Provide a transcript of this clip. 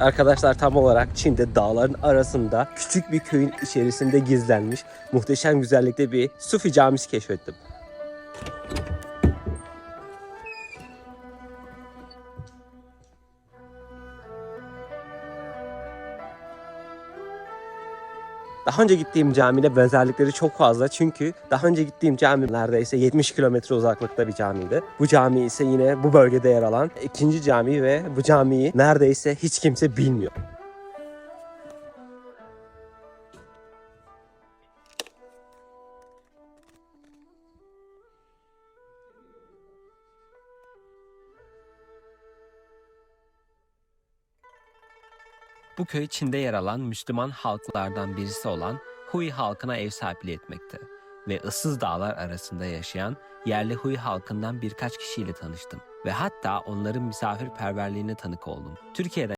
Arkadaşlar tam olarak Çin'de dağların arasında küçük bir köyün içerisinde gizlenmiş muhteşem güzellikte bir Sufi camisi keşfettim. Daha önce gittiğim camide benzerlikleri çok fazla çünkü daha önce gittiğim cami neredeyse 70 kilometre uzaklıkta bir camiydi. Bu cami ise yine bu bölgede yer alan ikinci cami ve bu camiyi neredeyse hiç kimse bilmiyor. Bu köy Çin'de yer alan Müslüman halklardan birisi olan Hui halkına ev sahipliği etmekte ve ıssız dağlar arasında yaşayan yerli Hui halkından birkaç kişiyle tanıştım ve hatta onların misafirperverliğine tanık oldum. Türkiye'den